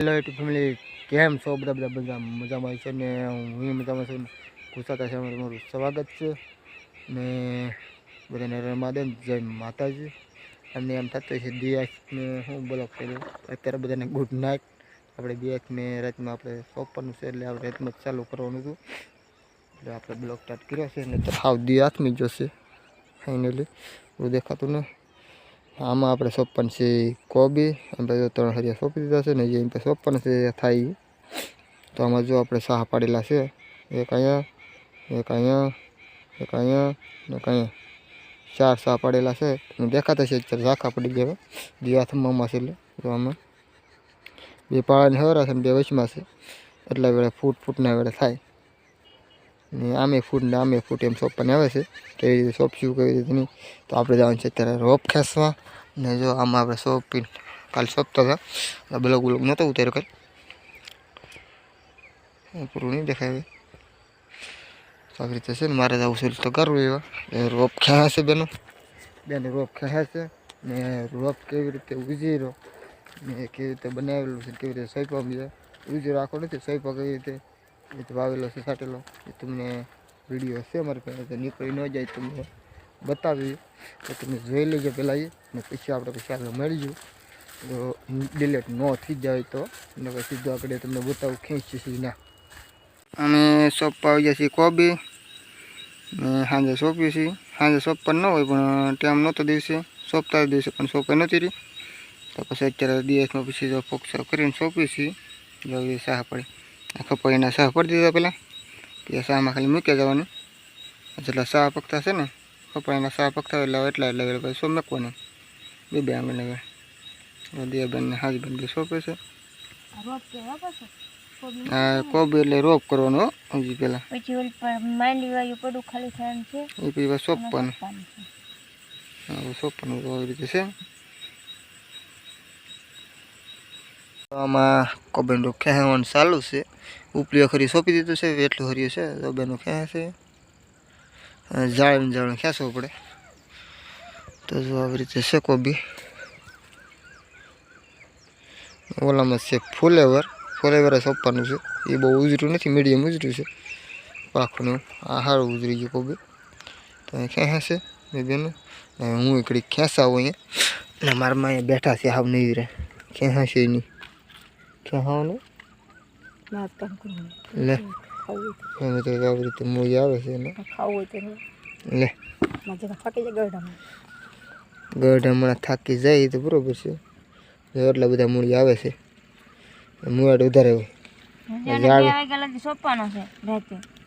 Hello YouTube family કેમ છો? બધા બધા બધા મજામાં છે ને? હું મજામાં છું ગુસાતા છે તમારું સ્વાગત છે. ને બધાને રમાદન જય માતાજી. અને એમ થતું છે દિયાસને, હું બ્લોક કર્યો અત્યારે બધાને ગુડ નાઇટ આપણે દિયાસને રાતમાં આપણે સોંપવાનું છે, એટલે આપણે રાતમાં ચાલુ કરવાનું હતું. એટલે આપણે બ્લોક સ્ટાર્ટ કર્યો છે તો હાવ દિયાસમી જોશે ફાઇનલી એવું દેખાતું ને આમાં આપણે સોંપન છે કોબી આપણે જો ત્રણ હરિયા સોંપી દીધા છે ને જે એમ સોંપન છે થાય. તો આમાં જો આપણે સાહ પાડેલા છે. એક અહીંયા એક અહીંયા એક અહીંયા, ને એક ચાર સાહ પાડેલા છે. દેખાતા છે અત્યારે ઝાંખા પડી ગયા બે હાથમાં છે એટલે. જો આમાં. બે પાડાની હરા છે બે વચમાં છે. એટલા વેળા ફૂટ ફૂટના વેળા થાય. ને આમે ફૂટ ને આમે ફૂટ એમ સોંપવાની આવે છે. કેવી રીતે સોંપશું, કેવી રીતે નહીં. તો આપણે જવાનું છે અત્યારે રોપ ખેંચવા. ને જો આમાં આપણે સોંપી કાલ સોંપતા હતા. બ્લોગ બ્લોગ નહોતો ઉતાર્યો કાલ. એ પૂરું નહીં દેખાય હવે. તો આવી રીતે છે ને, મારે જવું છે તો કરવું એવા. એ રોપ ખેંચે છે બેનો. બેન રોપ ખેંચે છે. ને રોપ કેવી રીતે ઉજીરો, ને કેવી રીતે બનાવેલું છે કેવી રીતે સોંપવા બીજા. ઉજીરો આખો નથી સોંપવા કેવી રીતે? એ રીતે વાવેલો છે, સાટેલો. એ તમને વીડિયો છે મારી પાસે, તો નીકળી ન જાય તમને બતાવી. તો તમે જોઈ લેજો પહેલાં એ, ને પછી આપણે પછી આગળ મળીશું. તો ડિલેટ ન થઈ જાય તો અને પછી સીધું આપણે તમને બતાવું ખેંચીશું ના. અમે સોંપવા આવી ગયા છીએ કોબી, ને સાંજે સોંપ્યું છીએ. સાંજે શોપ પણ ન હોય પણ ટાઈમ નહોતો દિવસે સોંપતા દિવસે પણ સોંપાઈ નહોતી રહી. તો પછી અત્યારે દિવસમાં પછી જો ફોક્સ કરીને સોંપીએ છીએ. જો સાહ પડે. આખા પૈના સાહ પડી દીધા પહેલાં એ સાહમાં ખાલી મૂકી જવાની. જેટલા સાહ પકતા છે ને સાહ પકતા હોય એટલે એટલા એટલા વેલા પછી સો મેકવાનું? બે બે આંગણ હવે. દિયાબેન ને હાજબેન બે સોંપે છે. રોપ કોબી એટલે રોપ કરવાનો હજી પેલા પછી ઓલી પર માંડવી વાળું પડું ખાલી થવાનું છે. એ પછી બસ સોંપવાનું. સોંપવાનું હા, સોંપવાનું તો આવી રીતે છે. તો આમાં કોબીનું ખેવાનું ચાલુ છે. ઉપલી ખરી સોંપી દીધું છે એટલું હર્યું છે તો બેનું ખેંચે છે. જાળવીને જાળવીને ખેંચવું પડે. તો જો આવી રીતે છે કોબી ઓલામાં છે ફુલેવર. ફુલેવર સોંપવાનું છે. એ બહુ ઉજરું નથી મીડિયમ ઉજર્યું છે. પાખનું આ સારું ઉજરી ગયું કોબી તો અહીં ખેંચે બેનું. હું એકડી ખેંચાવું અહીંયા. ને મારામાં અહીંયા બેઠા છે હાવ નહીં રહે ખેંચે નહીં ખેંચાવાનું લે. ખાવું તો. આવી રીતે મૂળી આવે છે ને ખાવું હોય તો લે. માજે થાકી જાય ગરડામાં ગઢ હમણાં થાકી જાય તો બરોબર છે. એટલા બધા મૂળી આવે છે. મુવાડ વધારે હોય. સોંપવાનો છે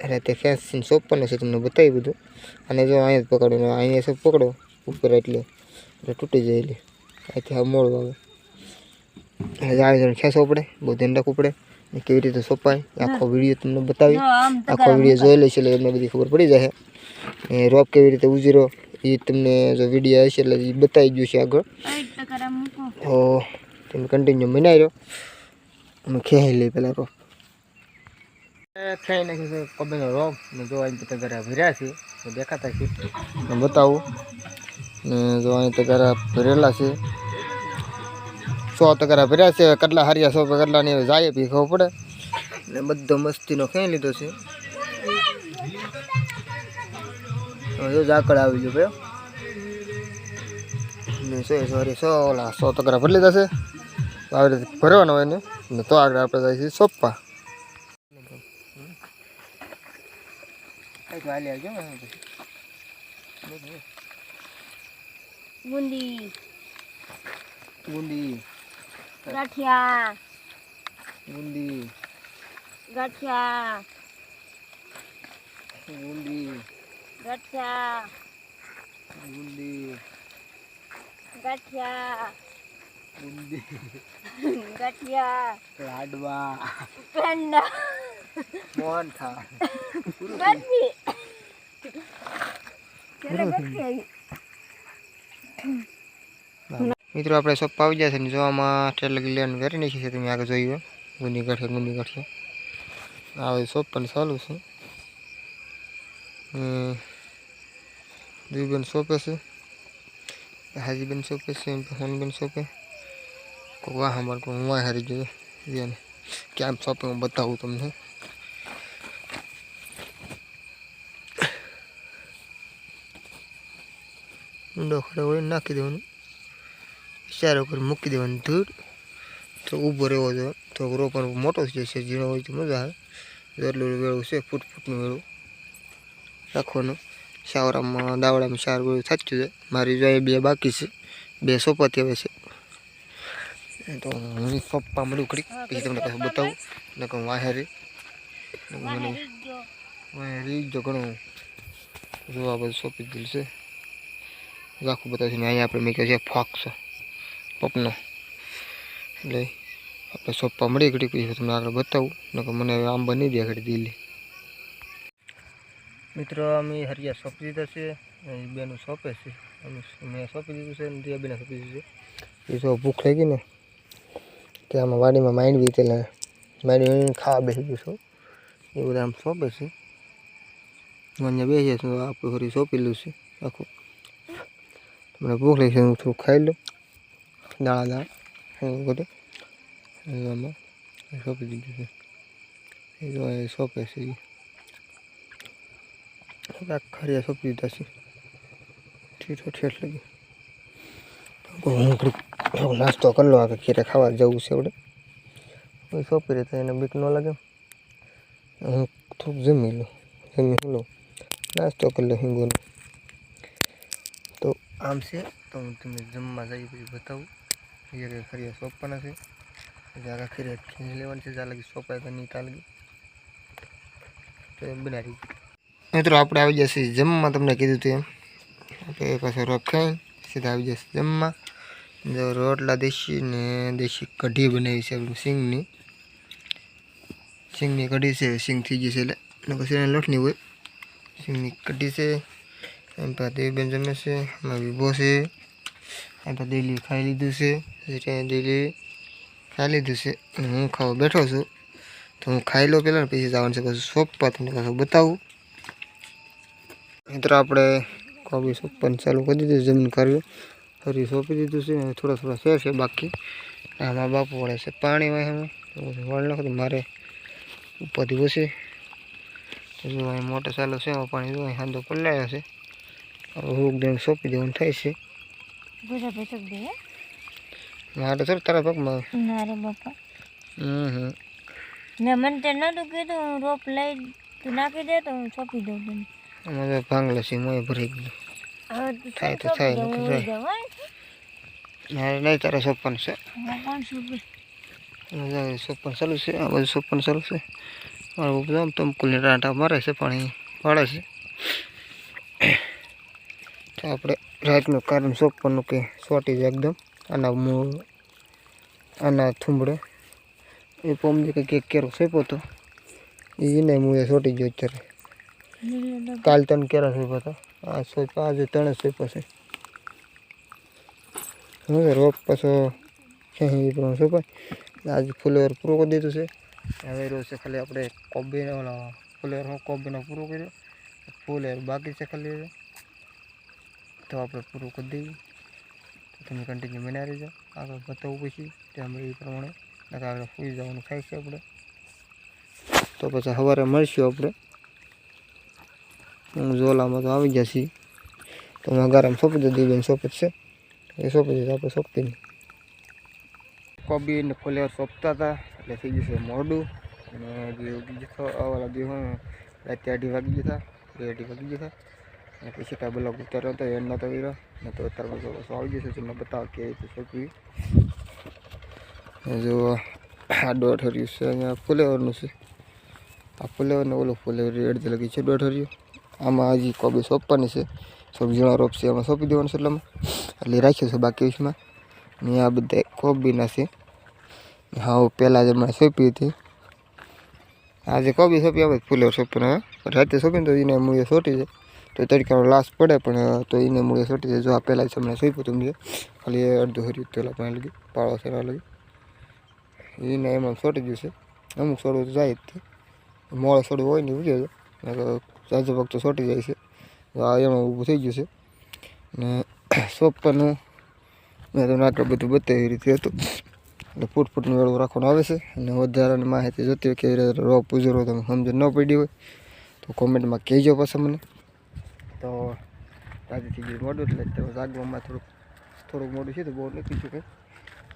રાતે. સોંપવાનું છે તમને બતાવી બધું. અને જો અહીંયા જ પકડવાનું અહીંયા સબ પકડો. ઉપર એટલે એટલે તૂટી જાય એટલે. અહીંથી આ મોડું આવે જાણે જાણે ખેંચવો પડે બહુ ધ્યાન રાખવું પડે. કેવી રીતે સોંપાય આખો વીડિયો તમને બતાવી. આખો વીડિયો જોઈ લેશે એટલે એમને બધી ખબર પડી જશે એ રોપ કેવી રીતે ઉજીરો એ તમને જો વીડિયો હશે એટલે એ બતાવી ગયું છે આગળ. તો તમે કન્ટિન્યુ મનાવી રહ્યો અમે ખેંચી લઈ પહેલાં રોપ થઈ નાખ્યું છે કબીનો રોપ. ને જો અહીં તગારા ભર્યા છે દેખાતા છે. બતાવું. ને જો અહીં તગારા ભરેલા છે. સો તકરા ભર્યા છે કેટલા હારિયા સો કેટલા ને જાય પી ખબર પડે. ને બધો મસ્તીનો ખેંચી લીધો છે. જો ઝાકળ આવી ગયો ભાઈ ને સો સોરી સો ઓલા સો તકરા ભરી લીધા છે. આવી રીતે ભરવાનો હોય ને ને તો આગળ આપણે જાય છે સોપા બુંદી બુંદી ગાંઠિયા. બુંદી ગઠિયા. બુંદી ગઠિયા. બુંદી ગઠિયા. બુંદી ગઠિયા. લાડવા. પેંડા. મોહનથાળ ગઠી ચલો બરફી મિત્રો, આપણે શોપ આવી ગયા છે ને જોવામાં ટ્રેલ લેવાનું વેરી નાખી છે. તમે આગળ જોયું ગુનીગઢ ગાંઠે ગુંદી ગાંઠે આવે શોપ પણ ચાલુ છે. હમ. શોપે છે હાજીબેન શોપે છે હોનબેન શોપે વાહ અમારે હું વાહ હારી ગયો એને કેમ શોપિંગ હું બતાવું તમને. ઊંડો ખડો હોય નાખી દેવાનું. ચાર ઉપર મૂકી દેવાની ધૂળ. તો ઊભો રહેવો જોઈએ તો રોપણ મોટો થઈ જશે. ઝીણો હોય તો મજા આવે. જો એટલું વેળું છે. ફૂટ ફૂટનું વેળું રાખવાનું. શાવરામાં દાવડામાં ચાર વેળું થતું છે મારી જો બે બાકી છે. બે સોપાતી આવે છે. તો હું પપ્પા મળું ખરી પછી તમને પાછું બતાવું. ને કહું વાહેરી મને વાહેરી જો ઘણું જોવા બધું સોંપી દીધું છે. આખું બતાવશે ને અહીંયા આપણે મેં કહ્યું છે. ફોક્સ પપનો. એટલે આપણે સોપા મળી ઘડી પછી તમને આગળ બતાવું. નકર મને હવે આંબા નહીં દે ઘડી દિલ્હી મિત્રો, અમે હરિયા સોંપી દીધા છે બેનું સોંપે છે. અમે સોંપી દીધું છે અને બેને સોંપી દીધું છે. એ જો ભૂખ લાગી ને તે આમાં વાડીમાં બી એટલે માઇન્ડ ખાવા બેસી ગયું છું એ બધા આમ સોંપે છે. હું અહીંયા બેસીએ છું આપણે ફરી સોંપેલું છે. આખું. મને ભૂખ લાગી છે, હું થોડું ખાઈ લઉં. દાણા દાળ એવું બધું આમાં સોંપી દીધું છે એ જો એ સોંપે છે એ ખરિયા સોંપી દીધા છે ઠીઠો ઠેઠ લગી હું ઘડીક થોડો નાસ્તો કરી લો આગળ ખીરે ખાવા જવું છે આપણે કોઈ સોંપી રહે તો એને બીક ન લાગે હું થોડુંક જમી લઉં જમી હું લઉં નાસ્તો કરી લો હિંગોનો તો આમ છે તો હું તમને જમવા જઈ પછી બતાવું સોંપવાના છે. પછી આગળ ખરીયા ખીણી લેવાની છે, જ્યાં લગી સોંપાય તો નહીં ત્યાં લગી. તો બનાવી મિત્રો, આપણે આવી જશે જમવા, તમને કીધું હતું એમ આપણે પાછળ રખાઈ સીધા આવી જશે જમવા. જો રોટલા, દેશી ને દેશી કઢી બનાવી છે સિંગની. સિંગની કઢી છે, સિંગ થઈ જશે એટલે. ને પછી એને લોટની હોય. સિંગની કઢી છે એમ પાસે દેવીબેન જમે છે એમાં વિભો છે. એમ પાસે ડેલી ખાઈ લીધું છે પછી ત્યાં ડેલી ખાઈ લીધું છે અને હું ખાવા બેઠો છું તો હું ખાઈ લઉં પહેલાં પછી જવાનું છે પછી સોંપવા તમને પાછું બતાવું મિત્રો આપણે કોબી સોંપવાનું ચાલુ કરી દીધું જમીન કર્યું ફરી સોંપી દીધું છે અને થોડા થોડા શેર છે બાકી આમાં બાપુ વળે છે પાણી હોય એમાં વળ નાખો તો મારે ઉપરથી ઓછી જો અહીં મોટો ચાલુ છે એમાં પાણી જો અહીં હાંધો પલાયો છે હવે હુક દઈને સોંપી દેવાનું થાય છે પૂજા પેચક દે. મારે તો તારા પગમાં. ના રે બાપા હમ. મેં મને તે નતું કીધું હું રોપ લઈ તું નાખી દે તો હું સોંપી દઉં તને. તો ભાંગલા છે મોય ભરી ગયું. તું થાય તો થાય, દે, નકર હું થાય. મારે નહીં તારે સોપન છે. સોપન ચાલુ છે આ બધું સોપન ચાલુ છે. મારું તમકુલની રાંટા મારે છે પાણી વાળે છે. તો આપણે રાતનું કારણ સોપવાનું કે જાય એકદમ. આના મૂળ આના થુંબડે એ પોમજી કંઈક એક કેરો સોપ્યો હતો એને મૂળે સોટી ગયો અત્યારે. કાલ ત્રણ કેરા સોપ્યો હતા. આ સોપ આજે ત્રણ સોપ્યો છે. હું રોપ પાછો ક્યાંય એ આજે ફૂલેવર પૂરો કરી દીધું છે. હવે રહ્યો છે ખાલી આપણે કોબીનો ઓલો ફુલેવર, હું કોબીનો પૂરો કર્યો. ફુલેવર બાકી છે ખાલી. તો આપણે પૂરું કરી દઈએ તો તમે કન્ટિન્યુ બનાવી રહેજો. આગળ બતાવું પછી. ત્યાં એ પ્રમાણે નકર આગળ સુઈ જવાનું છે આપણે. તો પછી સવારે મળશું આપણે. હું ઝોલામાં તો આવી જશે. તો હું અગારામાં સોંપી દઉં દીવેન સોંપે જ છે. એ સોંપી દીધું આપણે સોંપતી નહીં. કોબી ને ફુલેવર સોંપતા હતા, એટલે થઈ જશે મોડું. અને જે ઉગી જતો હું રાતે અઢી વાગી જતા, બે અઢી વાગી જતા. અને પછી કાંઈ બ્લોગ ઉતાર્યો હતો એડ નહોતો કર્યો. ને તો અત્યારમાં તો પાછો આવી જશે તમને બતાવો કે રીતે સોંપવી જો આ દોઢ હર્યું છે, અહીંયા ફુલેવરનું છે. આ ફુલેવર ને ઓલું ફુલેવર અડધી લગી છે દોઢ હર્યું. આમાં હજી કોબી સોંપવાની છે. સબ્જીનો રોપ છે, એમાં સોંપી દેવાનું છે એટલામાં એટલે રાખ્યું છે બાકી વિશમાં ને આ બધા કોબીના છે. હા પહેલાં જ હમણાં સોંપી હતી. આજે કોબી સોંપી આવે ફૂલેર સોંપીને રાતે સોંપીને તો એને મૂળે સોટી જાય તો તડકાનો લાશ પડે, પણ તો એને મૂળે સોટી જાય. જો આ પહેલાં જ હમણાં સોંપ્યું હતું મેં. ખાલી અડધું હર્યું પહેલાં પાણી લગી, પાળો સેરા લગી. એને એમાં સોટી ગયું છે. અમુક સોડું તો જાય જ તે. મોડો સોડું હોય ને ઉગ્યો છે સાજો વખત સોટી જાય છે. તો આ એમાં ઊભું થઈ ગયું છે. ને સોંપવાનું મેં તમને આગળ બધું બતાવી રીતે હતું. એટલે ફૂટ ફૂટનું વેળું રાખવાનું આવે છે. અને વધારાની માહિતી જોતી હોય કેવી રીતે રોપ ઉજરો તમે સમજ ન પડી હોય. તો કોમેન્ટમાં કહેજો પાછા મને. તો રાતે થઈ ગયું મોડું એટલે તો જાગવામાં થોડુંક થોડુંક મોડું છે તો બહુ નથી કંઈ.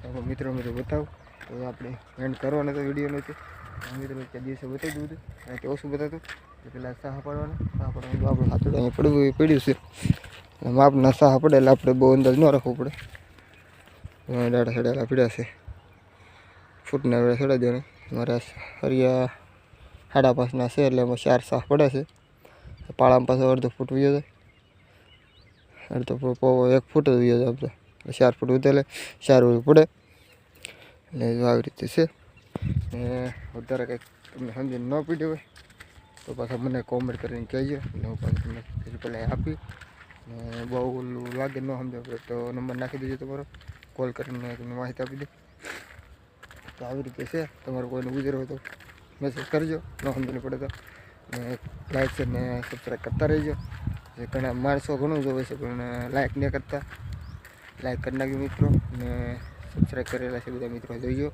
તો મિત્રો મિત્રો બતાવું. તો આપણે એન્ડ કરવાનો તો વીડિયો નથી મિત્રો તે દિવસે બતાવી દઉં હતું અને ઓછું બતાવતું. તો પેલા સાહ પડવાના. સાહ પડવાનું આપણે હાથોડું પડવું એ પડ્યું છે. અને માપના સાહ પડે એટલે આપણે બહુ અંદાજ ન રાખવો પડે. દાડા સડાયેલા પીડ્યા છે. ફૂટના વેળા સડા દેવાના મારા હરિયા સાડા પાંચના છે એટલે એમાં ચાર સાહ પડે છે. પાળામાં પાછો અડધો ફૂટ વયો છે અડધો ફૂટ એક ફૂટ જ વયો છે આપણે. ચાર ફૂટ ઉતરે ચાર ફૂટ પડે. એટલે આવી રીતે છે. ને વધારે કંઈક તમને સમજીને ન પીડ્યું હોય, તો પાછા મને કોમેન્ટ કરીને કહેજો. એટલે હું પાછું તમને પહેલાં આપી. ને બહુ ઓલું લાગે ન સમજો તો નંબર નાખી દેજો તમારો. કોલ કરીને તમને માહિતી આપી દે. તો આવી રીતે છે. તમારું કોઈને ગુજરો હોય તો મેસેજ કરજો. ન સમજણ પડે તો. ને લાઈક છે ને સબસ્ક્રાઈબ કરતા રહેજો. જે ઘણા માણસો ઘણું જોવે છે, પણ લાઈક નહીં કરતા. લાઈક કરી નાખ્યું મિત્રો, ને સબસ્ક્રાઈબ કરેલા છે બધા મિત્રો જોઈજો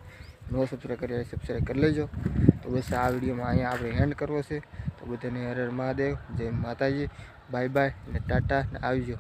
નો સબસ્ક્રાઈબ કરેલા સબસ્ક્રાઈબ કરી લેજો. તો બસ આ વિડીયોમાં અહીંયા આપણે એન્ડ કરવો છે. તો બધાને હર હર મહાદેવ, જય માતાજી બાય બાય ને ટાટા, ને આવજો.